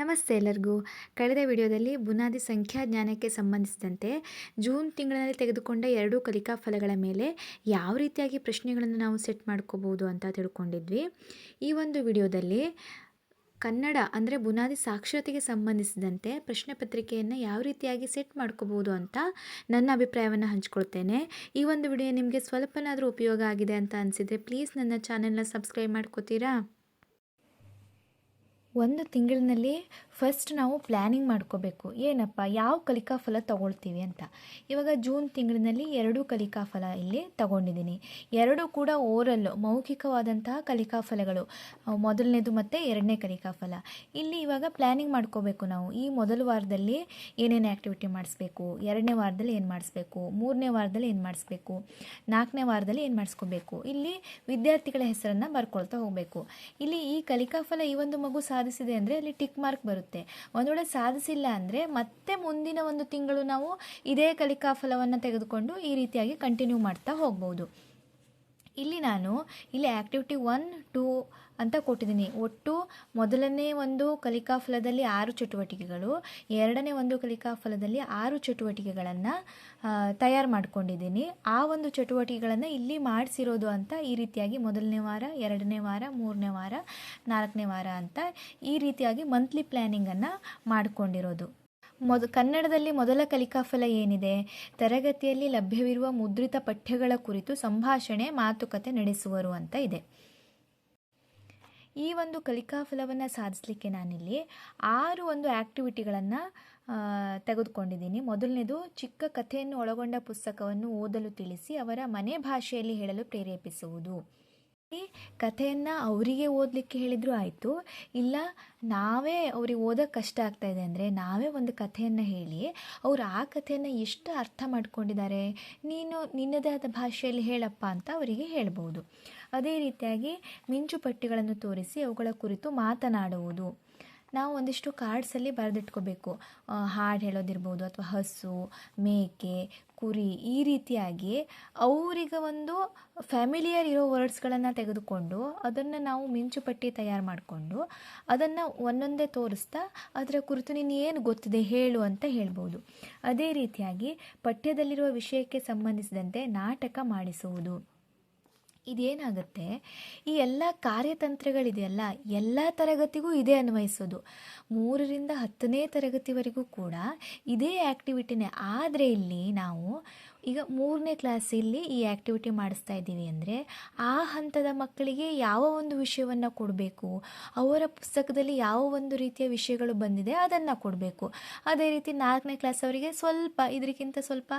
ನಮಸ್ತೆ ಎಲ್ಲರಿಗೂ. ಕಳೆದ ವಿಡಿಯೋದಲ್ಲಿ ಬುನಾದಿ ಸಂಖ್ಯಾ ಜ್ಞಾನಕ್ಕೆ ಸಂಬಂಧಿಸಿದಂತೆ ಜೂನ್ ತಿಂಗಳಲ್ಲಿ ತೆಗೆದುಕೊಂಡ ಎರಡೂ ಕಲಿಕಾ ಫಲಗಳ ಮೇಲೆ ಯಾವ ರೀತಿಯಾಗಿ ಪ್ರಶ್ನೆಗಳನ್ನು ನಾವು ಸೆಟ್ ಮಾಡ್ಕೋಬೋದು ಅಂತ ತಿಳ್ಕೊಂಡಿದ್ವಿ. ಈ ಒಂದು ವಿಡಿಯೋದಲ್ಲಿ ಕನ್ನಡ ಅಂದರೆ ಬುನಾದಿ ಸಾಕ್ಷರತೆಗೆ ಸಂಬಂಧಿಸಿದಂತೆ ಪ್ರಶ್ನೆ ಪತ್ರಿಕೆಯನ್ನು ಯಾವ ರೀತಿಯಾಗಿ ಸೆಟ್ ಮಾಡ್ಕೋಬೋದು ಅಂತ ನನ್ನ ಅಭಿಪ್ರಾಯವನ್ನು ಹಂಚ್ಕೊಳ್ತೇನೆ. ಈ ಒಂದು ವಿಡಿಯೋ ನಿಮಗೆ ಸ್ವಲ್ಪನಾದರೂ ಉಪಯೋಗ ಆಗಿದೆ ಅಂತ ಅನಿಸಿದರೆ ಪ್ಲೀಸ್ ನನ್ನ ಚಾನೆಲ್ನ ಸಬ್ಸ್ಕ್ರೈಬ್ ಮಾಡ್ಕೋತೀರಾ? ಒಂದು ತಿಂಗಳಿನಲ್ಲಿ ಫಸ್ಟ್ ನಾವು ಪ್ಲ್ಯಾನಿಂಗ್ ಮಾಡ್ಕೋಬೇಕು. ಏನಪ್ಪ? ಯಾವ ಕಲಿಕಾ ಫಲ ತಗೊಳ್ತೀವಿ ಅಂತ. ಇವಾಗ ಜೂನ್ ತಿಂಗಳಿನಲ್ಲಿ ಎರಡು ಕಲಿಕಾ ಫಲ ಇಲ್ಲಿ ತಗೊಂಡಿದ್ದೀನಿ. ಎರಡು ಕೂಡ ಓರಲ್ ಮೌಖಿಕವಾದಂತಹ ಕಲಿಕಾ ಫಲಗಳು ಮೊದಲನೇದು ಮತ್ತು ಎರಡನೇ ಕಲಿಕಾ ಫಲ ಇಲ್ಲಿ ಇವಾಗ ಪ್ಲ್ಯಾನಿಂಗ್ ಮಾಡ್ಕೋಬೇಕು ನಾವು. ಈ ಮೊದಲ ವಾರದಲ್ಲಿ ಏನೇನು ಆ್ಯಕ್ಟಿವಿಟಿ ಮಾಡಿಸ್ಬೇಕು? ಎರಡನೇ ವಾರದಲ್ಲಿ ಏನು ಮಾಡಿಸ್ಬೇಕು? ಮೂರನೇ ವಾರದಲ್ಲಿ ಏನು ಮಾಡಿಸ್ಬೇಕು? ನಾಲ್ಕನೇ ವಾರದಲ್ಲಿ ಏನು ಮಾಡಿಸ್ಕೋಬೇಕು? ಇಲ್ಲಿ ವಿದ್ಯಾರ್ಥಿಗಳ ಹೆಸರನ್ನು ಬರ್ಕೊಳ್ತಾ ಹೋಗಬೇಕು. ಇಲ್ಲಿ ಈ ಕಲಿಕಾ ಫಲ ಈ ಒಂದು ಮಗು ಸಾಧಿಸಿದೆ ಅಂದರೆ ಅಲ್ಲಿ ಟಿಕ್ ಮಾರ್ಕ್ ಬರುತ್ತೆ. ಒಂದು ವೇಳೆ ಸಾಧಿಸಿಲ್ಲ ಅಂದರೆ ಮತ್ತೆ ಮುಂದಿನ ಒಂದು ತಿಂಗಳು ನಾವು ಇದೇ ಕಲಿಕಾ ಫಲವನ್ನು ತೆಗೆದುಕೊಂಡು ಈ ರೀತಿಯಾಗಿ ಕಂಟಿನ್ಯೂ ಮಾಡ್ತಾ ಹೋಗ್ಬೋದು. ಇಲ್ಲಿ ನಾನು ಇಲ್ಲಿ ಆ್ಯಕ್ಟಿವಿಟಿ ಒನ್, ಟೂ ಅಂತ ಕೊಟ್ಟಿದ್ದೀನಿ. ಒಟ್ಟು ಮೊದಲನೇ ಒಂದು ಕಲಿಕಾ ಫಲದಲ್ಲಿ ಆರು ಚಟುವಟಿಕೆಗಳು, ಎರಡನೇ ಒಂದು ಕಲಿಕಾ ಫಲದಲ್ಲಿ ಆರು ಚಟುವಟಿಕೆಗಳನ್ನು ತಯಾರು ಮಾಡ್ಕೊಂಡಿದ್ದೀನಿ. ಆ ಒಂದು ಚಟುವಟಿಕೆಗಳನ್ನು ಇಲ್ಲಿ ಮಾಡಿಸಿರೋದು ಅಂತ ಈ ರೀತಿಯಾಗಿ ಮೊದಲನೇ ವಾರ, ಎರಡನೇ ವಾರ, ಮೂರನೇ ವಾರ, ನಾಲ್ಕನೇ ವಾರ ಅಂತ ಈ ರೀತಿಯಾಗಿ ಮಂತ್ಲಿ ಪ್ಲ್ಯಾನಿಂಗನ್ನು ಮಾಡಿಕೊಂಡಿರೋದು. ಮೊದ ಕನ್ನಡದಲ್ಲಿ ಮೊದಲ ಕಲಿಕಾಫಲ ಏನಿದೆ? ತರಗತಿಯಲ್ಲಿ ಲಭ್ಯವಿರುವ ಮುದ್ರಿತ ಪಠ್ಯಗಳ ಕುರಿತು ಸಂಭಾಷಣೆ, ಮಾತುಕತೆ ನಡೆಸುವರು ಅಂತ ಇದೆ. ಈ ಒಂದು ಕಲಿಕಾಫಲವನ್ನು ಸಾಧಿಸಲಿಕ್ಕೆ ನಾನಿಲ್ಲಿ ಆರು ಒಂದು ಆ್ಯಕ್ಟಿವಿಟಿಗಳನ್ನು ತೆಗೆದುಕೊಂಡಿದ್ದೀನಿ. ಮೊದಲನೇದು, ಚಿಕ್ಕ ಕಥೆಯನ್ನು ಒಳಗೊಂಡ ಪುಸ್ತಕವನ್ನು ಓದಲು ತಿಳಿಸಿ ಅವರ ಮನೆ ಭಾಷೆಯಲ್ಲಿ ಹೇಳಲು ಪ್ರೇರೇಪಿಸುವುದು. ಕಥೆಯನ್ನು ಅವರಿಗೆ ಓದಲಿಕ್ಕೆ ಹೇಳಿದರೂ ಆಯಿತು. ಇಲ್ಲ, ನಾವೇ ಅವ್ರಿಗೆ ಓದೋಕ್ಕೆ ಕಷ್ಟ ಆಗ್ತಾ ಇದೆ ಅಂದರೆ ನಾವೇ ಒಂದು ಕಥೆಯನ್ನು ಹೇಳಿ, ಅವ್ರು ಆ ಕಥೆಯನ್ನು ಎಷ್ಟು ಅರ್ಥ ಮಾಡ್ಕೊಂಡಿದ್ದಾರೆ, ನೀನು ನಿನ್ನದೇ ಆದ ಭಾಷೆಯಲ್ಲಿ ಹೇಳಪ್ಪ ಅಂತ ಅವರಿಗೆ ಹೇಳ್ಬೋದು. ಅದೇ ರೀತಿಯಾಗಿ ಮಿಂಚು ಪಟ್ಟಿಗಳನ್ನು ತೋರಿಸಿ ಅವುಗಳ ಕುರಿತು ಮಾತನಾಡುವುದು. ನಾವು ಒಂದಿಷ್ಟು ಕಾರ್ಡ್ಸಲ್ಲಿ ಬರೆದಿಟ್ಕೋಬೇಕು. ಹಾಡು ಹೇಳೋದಿರ್ಬೋದು ಅಥವಾ ಹಸು, ಮೇಕೆ ಕುರಿ ಈ ರೀತಿಯಾಗಿ ಅವರಿಗೆ ಒಂದು ಫ್ಯಾಮಿಲಿಯರ್ ಇರೋ ವರ್ಡ್ಸ್ಗಳನ್ನು ತೆಗೆದುಕೊಂಡು ಅದನ್ನು ನಾವು ಮಿಂಚುಪಟ್ಟಿ ತಯಾರು ಮಾಡಿಕೊಂಡು ಅದನ್ನು ಒಂದೊಂದೇ ತೋರಿಸ್ತಾ ಅದರ ಕುರಿತು ನೀನು ಏನು ಗೊತ್ತಿದೆ ಹೇಳು ಅಂತ ಹೇಳ್ಬೋದು. ಅದೇ ರೀತಿಯಾಗಿ ಪಠ್ಯದಲ್ಲಿರುವ ವಿಷಯಕ್ಕೆ ಸಂಬಂಧಿಸಿದಂತೆ ನಾಟಕ ಮಾಡಿಸುವುದು. ಇದೇನಾಗುತ್ತೆ? ಈ ಎಲ್ಲ ಕಾರ್ಯತಂತ್ರಗಳಿದೆಯಲ್ಲ, ಎಲ್ಲ ತರಗತಿಗೂ ಇದೇ ಅನ್ವಯಿಸೋದು. ಮೂರರಿಂದ ಹತ್ತನೇ ತರಗತಿವರೆಗೂ ಕೂಡ ಇದೇ ಆ್ಯಕ್ಟಿವಿಟಿನೇ ಆದರೆ ಇಲ್ಲಿ ನಾವು ಈಗ ಮೂರನೇ ಕ್ಲಾಸಲ್ಲಿ ಈ ಆ್ಯಕ್ಟಿವಿಟಿ ಮಾಡಿಸ್ತಾ ಇದ್ದೀವಿ ಅಂದರೆ ಆ ಹಂತದ ಮಕ್ಕಳಿಗೆ ಯಾವ ಒಂದು ವಿಷಯವನ್ನು ಕೊಡಬೇಕು, ಅವರ ಪುಸ್ತಕದಲ್ಲಿ ಯಾವ ಒಂದು ರೀತಿಯ ವಿಷಯಗಳು ಬಂದಿದೆ ಅದನ್ನು ಕೊಡಬೇಕು. ಅದೇ ರೀತಿ ನಾಲ್ಕನೇ ಕ್ಲಾಸ್ ಅವರಿಗೆ ಸ್ವಲ್ಪ ಇದಕ್ಕಿಂತ ಸ್ವಲ್ಪ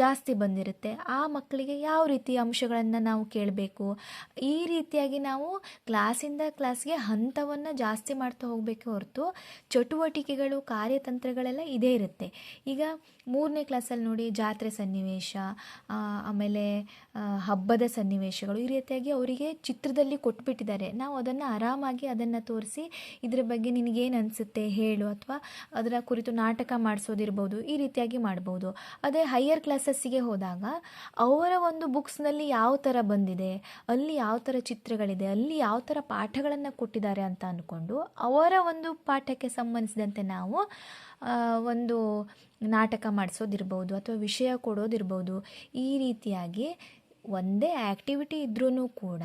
ಜಾಸ್ತಿ ಬಂದಿರುತ್ತೆ. ಆ ಮಕ್ಕಳಿಗೆ ಯಾವ ರೀತಿ ಅಂಶಗಳನ್ನು ನಾವು ಕೇಳಬೇಕು? ಈ ರೀತಿಯಾಗಿ ನಾವು ಕ್ಲಾಸಿಂದ ಕ್ಲಾಸ್ಗೆ ಹಂತವನ್ನು ಜಾಸ್ತಿ ಮಾಡ್ತಾ ಹೋಗಬೇಕು ಹೊರತು ಚಟುವಟಿಕೆಗಳು, ಕಾರ್ಯತಂತ್ರಗಳೆಲ್ಲ ಇದೇ ಇರುತ್ತೆ. ಈಗ ಮೂರನೇ ಕ್ಲಾಸಲ್ಲಿ ನೋಡಿ ಜಾತ್ರೆ ಸನ್ನಿವೇಶ ಆ, ಆಮೇಲೆ ಹಬ್ಬದ ಸನ್ನಿವೇಶಗಳು ಈ ರೀತಿಯಾಗಿ ಅವರಿಗೆ ಚಿತ್ರದಲ್ಲಿ ಕೊಟ್ಬಿಟ್ಟಿದ್ದಾರೆ. ನಾವು ಅದನ್ನು ಆರಾಮಾಗಿ ಅದನ್ನು ತೋರಿಸಿ ಇದರ ಬಗ್ಗೆ ನಿನಗೇನು ಅನಿಸುತ್ತೆ ಹೇಳು ಅಥವಾ ಅದರ ಕುರಿತು ನಾಟಕ ಮಾಡಿಸೋದಿರ್ಬೋದು ಈ ರೀತಿಯಾಗಿ ಮಾಡ್ಬೋದು. ಅದೇ ಹೈಯರ್ ಕ್ಲಾಸಸ್ಸಿಗೆ ಹೋದಾಗ ಅವರ ಒಂದು ಬುಕ್ಸ್ನಲ್ಲಿ ಯಾವ ಥರ ಬಂದಿದೆ ಅಲ್ಲಿ ಯಾವ ಥರ ಚಿತ್ರಗಳಿದೆ ಅಲ್ಲಿ ಯಾವ ಥರ ಪಾಠಗಳನ್ನು ಕೊಟ್ಟಿದ್ದಾರೆ ಅಂತ ಅಂದ್ಕೊಂಡು ಅವರ ಒಂದು ಪಾಠಕ್ಕೆ ಸಂಬಂಧಿಸಿದಂತೆ ನಾವು ಒಂದು ನಾಟಕ ಮಾಡಿಸೋದಿರ್ಬೋದು ಅಥವಾ ವಿಷಯ ಕೊಡೋದಿರ್ಬೋದು, ಈ ರೀತಿಯಾಗಿ ಒಂದೇ ಆ್ಯಕ್ಟಿವಿಟಿ ಇದ್ರೂ ಕೂಡ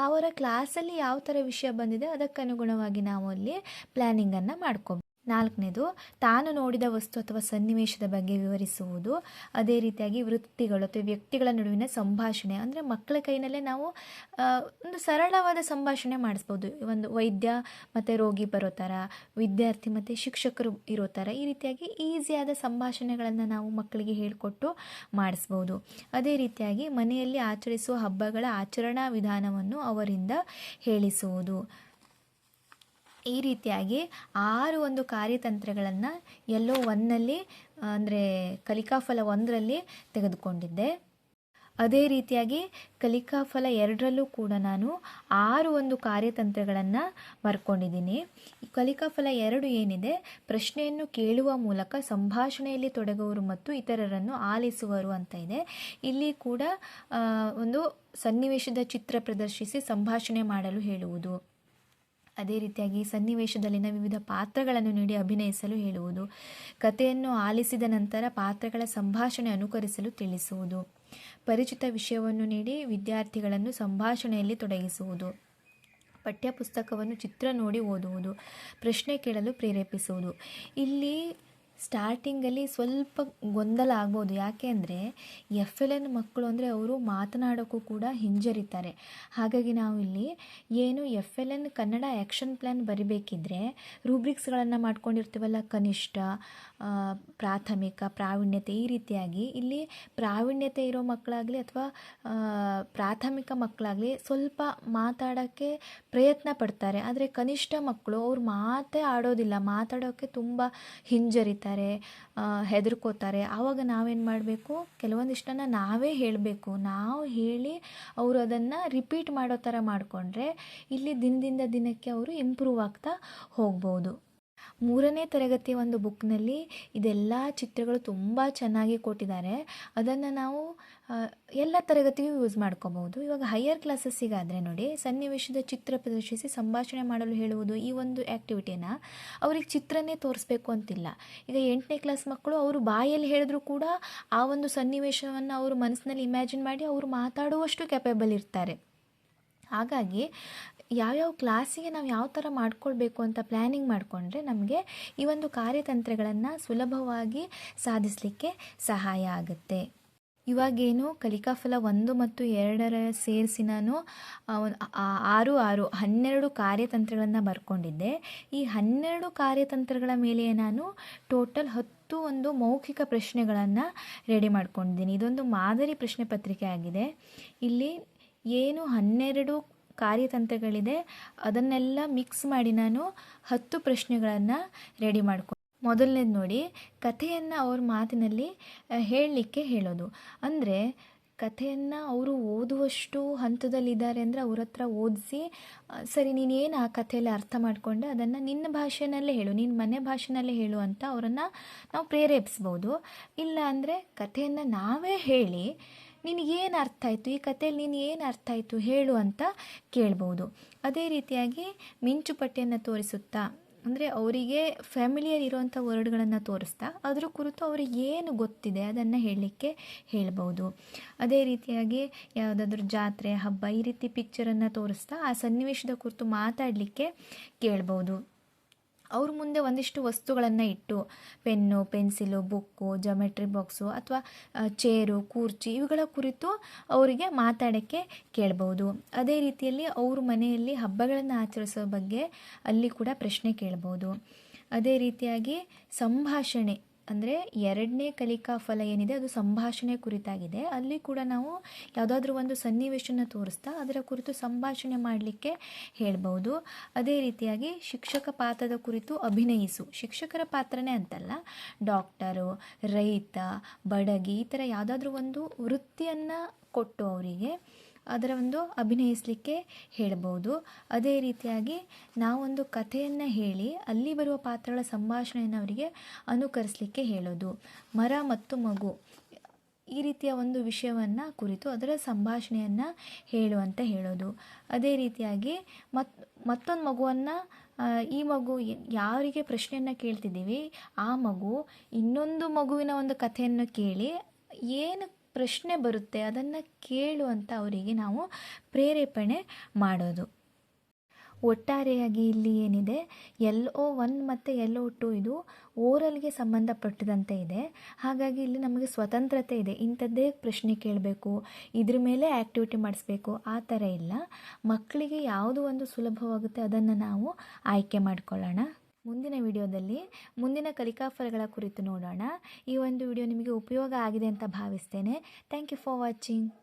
ಅವರ ಕ್ಲಾಸಲ್ಲಿ ಯಾವ ಥರ ವಿಷಯ ಬಂದಿದೆ ಅದಕ್ಕನುಗುಣವಾಗಿ ನಾವು ಅಲ್ಲಿ ಪ್ಲ್ಯಾನಿಂಗನ್ನು ಮಾಡ್ಕೊ ನಾಲ್ಕನೇದು, ತಾನು ನೋಡಿದ ವಸ್ತು ಅಥವಾ ಸನ್ನಿವೇಶದ ಬಗ್ಗೆ ವಿವರಿಸುವುದು. ಅದೇ ರೀತಿಯಾಗಿ ವೃತ್ತಿಗಳು ಅಥವಾ ವ್ಯಕ್ತಿಗಳ ನಡುವಿನ ಸಂಭಾಷಣೆ. ಅಂದರೆ ಮಕ್ಕಳ ಕೈನಲ್ಲೇ ನಾವು ಒಂದು ಸರಳವಾದ ಸಂಭಾಷಣೆ ಮಾಡಿಸ್ಬೋದು. ಒಂದು ವೈದ್ಯ ಮತ್ತು ರೋಗಿ ಬರೋ ಥರ, ವಿದ್ಯಾರ್ಥಿ ಮತ್ತು ಶಿಕ್ಷಕರು ಇರೋ ಥರ ಈ ರೀತಿಯಾಗಿ ಈಸಿಯಾದ ಸಂಭಾಷಣೆಗಳನ್ನು ನಾವು ಮಕ್ಕಳಿಗೆ ಹೇಳಿಕೊಟ್ಟು ಮಾಡಿಸ್ಬೋದು. ಅದೇ ರೀತಿಯಾಗಿ ಮನೆಯಲ್ಲಿ ಆಚರಿಸುವ ಹಬ್ಬಗಳ ಆಚರಣಾ ವಿಧಾನವನ್ನು ಅವರಿಂದ ಹೇಳಿಸುವುದು. ಈ ರೀತಿಯಾಗಿ ಆರು ಒಂದು ಕಾರ್ಯತಂತ್ರಗಳನ್ನು ಎಲ್ಲೋ ಒಂದಲ್ಲಿ ಅಂದರೆ ಕಲಿಕಾಫಲ ಒಂದರಲ್ಲಿ ತೆಗೆದುಕೊಂಡಿದ್ದೆ. ಅದೇ ರೀತಿಯಾಗಿ ಕಲಿಕಾಫಲ ಎರಡರಲ್ಲೂ ಕೂಡ ನಾನು ಆರು ಒಂದು ಕಾರ್ಯತಂತ್ರಗಳನ್ನು ಬರ್ಕೊಂಡಿದ್ದೀನಿ ಕಲಿಕಾಫಲ ಎರಡು ಏನಿದೆ? ಪ್ರಶ್ನೆಯನ್ನು ಕೇಳುವ ಮೂಲಕ ಸಂಭಾಷಣೆಯಲ್ಲಿ ತೊಡಗುವರು ಮತ್ತು ಇತರರನ್ನು ಆಲಿಸುವರು ಅಂತ ಇದೆ. ಇಲ್ಲಿ ಕೂಡ ಒಂದು ಸನ್ನಿವೇಶದ ಚಿತ್ರ ಪ್ರದರ್ಶಿಸಿ ಸಂಭಾಷಣೆ ಮಾಡಲು ಹೇಳುವುದು. ಅದೇ ರೀತಿಯಾಗಿ ಸನ್ನಿವೇಶದಲ್ಲಿನ ವಿವಿಧ ಪಾತ್ರಗಳನ್ನು ನೀಡಿ ಅಭಿನಯಿಸಲು ಹೇಳುವುದು, ಕಥೆಯನ್ನು ಆಲಿಸಿದ ನಂತರ ಪಾತ್ರಗಳ ಸಂಭಾಷಣೆ ಅನುಕರಿಸಲು ತಿಳಿಸುವುದು, ಪರಿಚಿತ ವಿಷಯವನ್ನು ನೀಡಿ ವಿದ್ಯಾರ್ಥಿಗಳನ್ನು ಸಂಭಾಷಣೆಯಲ್ಲಿ ತೊಡಗಿಸುವುದು, ಪಠ್ಯಪುಸ್ತಕವನ್ನು ಚಿತ್ರ ನೋಡಿ ಓದುವುದು, ಪ್ರಶ್ನೆ ಕೇಳಲು ಪ್ರೇರೇಪಿಸುವುದು. ಇಲ್ಲಿ ಸ್ಟಾರ್ಟಿಂಗಲ್ಲಿ ಸ್ವಲ್ಪ ಗೊಂದಲ ಆಗ್ಬೋದು. ಯಾಕೆ ಅಂದರೆ, ಎಫ್ ಎಲ್ ಎನ್ ಮಕ್ಕಳು ಅಂದರೆ ಅವರು ಮಾತನಾಡೋಕ್ಕೂ ಕೂಡ ಹಿಂಜರಿತಾರೆ. ಹಾಗಾಗಿ ನಾವು ಇಲ್ಲಿ ಏನು F L N Kannada action plan ಬರಿಬೇಕಿದ್ರೆ ರೂಬ್ರಿಕ್ಸ್ಗಳನ್ನು ಮಾಡ್ಕೊಂಡಿರ್ತೀವಲ್ಲ, ಕನಿಷ್ಠ ಪ್ರಾಥಮಿಕ ಪ್ರಾವೀಣ್ಯತೆ ಈ ರೀತಿಯಾಗಿ ಇಲ್ಲಿ ಪ್ರಾವೀಣ್ಯತೆ ಇರೋ ಮಕ್ಕಳಾಗಲಿ ಅಥವಾ ಪ್ರಾಥಮಿಕ ಮಕ್ಕಳಾಗಲಿ ಸ್ವಲ್ಪ ಮಾತಾಡೋಕ್ಕೆ ಪ್ರಯತ್ನ ಪಡ್ತಾರೆ. ಆದರೆ ಕನಿಷ್ಠ ಮಕ್ಕಳು ಅವ್ರು ಮಾತೇ ಆಡೋದಿಲ್ಲ. ಮಾತಾಡೋಕ್ಕೆ ತುಂಬ ಹಿಂಜರಿತಾರೆ ಹೆದರ್ಕೋತಾರೆ. ಆವಾಗ ನಾವೇನು ಮಾಡಬೇಕು? ಕೆಲವೊಂದಿಷ್ಟನ್ನು ನಾವೇ ಹೇಳಬೇಕು. ನಾವು ಹೇಳಿ ಅವರು ಅದನ್ನು ರಿಪೀಟ್ ಮಾಡೋ ಥರ ಮಾಡಿಕೊಂಡ್ರೆ ಇಲ್ಲಿ ದಿನದಿಂದ ದಿನಕ್ಕೆ ಅವರು ಇಂಪ್ರೂವ್ ಆಗ್ತಾ ಹೋಗ್ಬೋದು. ಮೂರನೇ ತರಗತಿಯ ಒಂದು ಬುಕ್ನಲ್ಲಿ ಇದೆಲ್ಲ ಚಿತ್ರಗಳು ತುಂಬ ಚೆನ್ನಾಗಿ ಕೊಟ್ಟಿದ್ದಾರೆ. ಅದನ್ನು ನಾವು ಎಲ್ಲ ತರಗತಿಗೂ ಯೂಸ್ ಮಾಡ್ಕೋಬಹುದು. ಇವಾಗ ಹೈಯರ್ ಕ್ಲಾಸಸ್ಸಿಗಾದರೆ ನೋಡಿ, ಸನ್ನಿವೇಶದ ಚಿತ್ರ ಪ್ರದರ್ಶಿಸಿ ಸಂಭಾಷಣೆ ಮಾಡಲು ಹೇಳುವುದು ಈ ಒಂದು ಆ್ಯಕ್ಟಿವಿಟಿಯನ್ನು ಅವ್ರಿಗೆ ಚಿತ್ರನೇ ತೋರಿಸ್ಬೇಕು ಅಂತಿಲ್ಲ. ಈಗ ಎಂಟನೇ ಕ್ಲಾಸ್ ಮಕ್ಕಳು ಅವರು ಬಾಯಲ್ಲಿ ಹೇಳಿದ್ರೂ ಕೂಡ ಆ ಒಂದು ಸನ್ನಿವೇಶವನ್ನು ಅವರು ಮನಸ್ಸಿನಲ್ಲಿ ಇಮ್ಯಾಜಿನ್ ಮಾಡಿ ಅವರು ಮಾತಾಡುವಷ್ಟು ಕ್ಯಾಪೇಬಲ್ ಇರ್ತಾರೆ. ಹಾಗಾಗಿ ಯಾವ್ಯಾವ ಕ್ಲಾಸಿಗೆ ನಾವು ಯಾವ ಥರ ಮಾಡ್ಕೊಳ್ಬೇಕು ಅಂತ ಪ್ಲ್ಯಾನಿಂಗ್ ಮಾಡಿಕೊಂಡ್ರೆ ನಮಗೆ ಈ ಒಂದು ಕಾರ್ಯತಂತ್ರಗಳನ್ನು ಸುಲಭವಾಗಿ ಸಾಧಿಸಲಿಕ್ಕೆ ಸಹಾಯ ಆಗುತ್ತೆ. ಇವಾಗೇನು ಕಲಿಕಾಫಲ ಒಂದು ಮತ್ತು ಎರಡರ ಸೇರಿಸಿ ನಾನು ಆರು ಆರು ಹನ್ನೆರಡು ಕಾರ್ಯತಂತ್ರಗಳನ್ನು ಬರ್ಕೊಂಡಿದ್ದೆ. ಈ ಹನ್ನೆರಡು ಕಾರ್ಯತಂತ್ರಗಳ ಮೇಲೆ ನಾನು ಟೋಟಲ್ ಹತ್ತು ಒಂದು ಮೌಖಿಕ ಪ್ರಶ್ನೆಗಳನ್ನು ರೆಡಿ ಮಾಡ್ಕೊಂಡಿದ್ದೀನಿ. ಇದೊಂದು ಮಾದರಿ ಪ್ರಶ್ನೆ ಪತ್ರಿಕೆ ಆಗಿದೆ. ಇಲ್ಲಿ ಏನು ಹನ್ನೆರಡು ಕಾರ್ಯತಂತ್ರಗಳಿದೆ, ಅದನ್ನೆಲ್ಲ ಮಿಕ್ಸ್ ಮಾಡಿ ನಾನು ಹತ್ತು ಪ್ರಶ್ನೆಗಳನ್ನು ರೆಡಿ ಮಾಡ್ಕೊ ಮೊದಲನೇದು ನೋಡಿ, ಕಥೆಯನ್ನು ಅವ್ರ ಮಾತಿನಲ್ಲಿ ಹೇಳಲಿಕ್ಕೆ ಹೇಳೋದು. ಅಂದರೆ, ಕಥೆಯನ್ನು ಅವರು ಓದುವಷ್ಟು ಹಂತದಲ್ಲಿದ್ದಾರೆ ಅಂದರೆ ಅವ್ರ ಹತ್ರ ಓದಿಸಿ ಸರಿ, ನೀನೇನು ಆ ಕಥೆಯಲ್ಲಿ ಅರ್ಥ ಮಾಡಿಕೊಂಡೆ, ಅದನ್ನು ನಿನ್ನ ಭಾಷೆಯಲ್ಲೇ ಹೇಳು ನಿನ್ನ ಮನೆ ಭಾಷೆಯಲ್ಲೇ ಹೇಳು ಅಂತ ಅವರನ್ನು ನಾವು ಪ್ರೇರೇಪಿಸ್ಬೋದು. ಇಲ್ಲ ಅಂದರೆ, ಕಥೆಯನ್ನು ನಾವೇ ಹೇಳಿ ನಿನಗೇನು ಅರ್ಥ ಆಯಿತು ಈ ಕಥೆಯಲ್ಲಿ ನೀನು ಏನು ಅರ್ಥ ಆಯಿತು ಹೇಳು ಅಂತ ಕೇಳ್ಬೋದು. ಅದೇ ರೀತಿಯಾಗಿ ಮಿಂಚುಪಟ್ಟಿಯನ್ನು ತೋರಿಸುತ್ತಾ, ಅಂದರೆ ಅವರಿಗೆ ಫ್ಯಾಮಿಲಿಯರ್ ಇರುವಂಥ ವರ್ಡ್ಗಳನ್ನು ತೋರಿಸ್ತಾ, ಅದರ ಕುರಿತು ಅವರಿಗೆ ಏನು ಗೊತ್ತಿದೆ ಅದನ್ನು ಹೇಳಲಿಕ್ಕೆ ಹೇಳ್ಬೋದು. ಅದೇ ರೀತಿಯಾಗಿ ಯಾವುದಾದ್ರೂ ಜಾತ್ರೆ, ಹಬ್ಬ ಈ ರೀತಿ ಪಿಕ್ಚರನ್ನು ತೋರಿಸ್ತಾ ಆ ಸನ್ನಿವೇಶದ ಕುರಿತು ಮಾತಾಡಲಿಕ್ಕೆ ಕೇಳ್ಬೋದು. ಅವ್ರ ಮುಂದೆ ಒಂದಿಷ್ಟು ವಸ್ತುಗಳನ್ನು ಇಟ್ಟು, pen, pencil, book geometry box ಅಥವಾ ಚೇರು ಕೂರ್ಚಿ ಇವುಗಳ ಕುರಿತು ಅವರಿಗೆ ಮಾತಾಡೋಕ್ಕೆ ಕೇಳ್ಬೋದು. ಅದೇ ರೀತಿಯಲ್ಲಿ ಅವ್ರ ಮನೆಯಲ್ಲಿ ಹಬ್ಬಗಳನ್ನು ಆಚರಿಸೋ ಬಗ್ಗೆ ಅಲ್ಲಿ ಕೂಡ ಪ್ರಶ್ನೆ ಕೇಳ್ಬೋದು. ಅದೇ ರೀತಿಯಾಗಿ ಸಂಭಾಷಣೆ ಅಂದರೆ ಎರಡನೇ ಕಲಿಕಾ ಫಲ ಏನಿದೆ, ಅದು ಸಂಭಾಷಣೆ ಕುರಿತಾಗಿದೆ. ಅಲ್ಲಿ ಕೂಡ ನಾವು ಯಾವುದಾದ್ರೂ ಒಂದು ಸನ್ನಿವೇಶನ ತೋರಿಸ್ತಾ ಅದರ ಕುರಿತು ಸಂಭಾಷಣೆ ಮಾಡಲಿಕ್ಕೆ ಹೇಳ್ಬೋದು ಅದೇ ರೀತಿಯಾಗಿ ಶಿಕ್ಷಕ ಪಾತ್ರದ ಕುರಿತು ಅಭಿನಯಿಸು. ಶಿಕ್ಷಕರ ಪಾತ್ರನೇ ಅಂತಲ್ಲ, ಡಾಕ್ಟರು, ರೈತ, ಬಡಗಿ ಈ ಥರ ಯಾವುದಾದ್ರೂ ಒಂದು ವೃತ್ತಿಯನ್ನು ಕೊಟ್ಟು ಅವರಿಗೆ ಅದರ ಒಂದು ಅಭಿನಯಿಸಲಿಕ್ಕೆ ಹೇಳ್ಬೋದು. ಅದೇ ರೀತಿಯಾಗಿ ನಾವೊಂದು ಕಥೆಯನ್ನು ಹೇಳಿ ಅಲ್ಲಿ ಬರುವ ಪಾತ್ರಗಳ ಸಂಭಾಷಣೆಯನ್ನು ಅವರಿಗೆ ಅನುಕರಿಸಲಿಕ್ಕೆ ಹೇಳೋದು. ಮರ ಮತ್ತು ಮಗು ಈ ರೀತಿಯ ಒಂದು ವಿಷಯವನ್ನು ಕುರಿತು ಅದರ ಸಂಭಾಷಣೆಯನ್ನು ಹೇಳು ಅಂತ ಹೇಳೋದು. ಅದೇ ರೀತಿಯಾಗಿ ಮತ್, ಮತ್ತೊಂದು ಮಗುವನ್ನು ಈ ಮಗು ಯಾರಿಗೆ ಪ್ರಶ್ನೆಯನ್ನು ಕೇಳ್ತಿದ್ದೀವಿ, ಆ ಮಗು ಇನ್ನೊಂದು ಮಗುವಿನ ಒಂದು ಕಥೆಯನ್ನು ಕೇಳಿ, ಏನು ಪ್ರಶ್ನೆ ಬರುತ್ತೆ, ಅದನ್ನು ಕೇಳು ಅಂತ ಅವರಿಗೆ ನಾವು ಪ್ರೇರೇಪಣೆ ಮಾಡೋದು. ಒಟ್ಟಾರೆಯಾಗಿ ಇಲ್ಲಿ ಏನಿದೆ ಎಲ್ ಒನ್ ಮತ್ತು ಎಲ್ ಟು ಇದು ಓರಲ್ಗೆ ಸಂಬಂಧಪಟ್ಟದಂತೆ ಇದೆ. ಹಾಗಾಗಿ ಇಲ್ಲಿ ನಮಗೆ ಸ್ವತಂತ್ರತೆ ಇದೆ. ಇಂಥದ್ದೇ ಪ್ರಶ್ನೆ ಕೇಳಬೇಕು, ಇದ್ರ ಮೇಲೆ ಆ್ಯಕ್ಟಿವಿಟಿ ಮಾಡಿಸ್ಬೇಕು, ಆ ಥರ ಇಲ್ಲ. ಮಕ್ಕಳಿಗೆ ಯಾವುದು ಒಂದು ಸುಲಭವಾಗುತ್ತೆ ಅದನ್ನು ನಾವು ಆಯ್ಕೆ ಮಾಡಿಕೊಳ್ಳೋಣ. ಮುಂದಿನ ವಿಡಿಯೋದಲ್ಲಿ ಮುಂದಿನ ಕಲಿಕಾಫಲಗಳ ಕುರಿತು ನೋಡೋಣ. ಈ ಒಂದು ವಿಡಿಯೋ ನಿಮಗೆ ಉಪಯೋಗ ಆಗಿದೆ ಅಂತ ಭಾವಿಸ್ತೇನೆ. Thank you for watching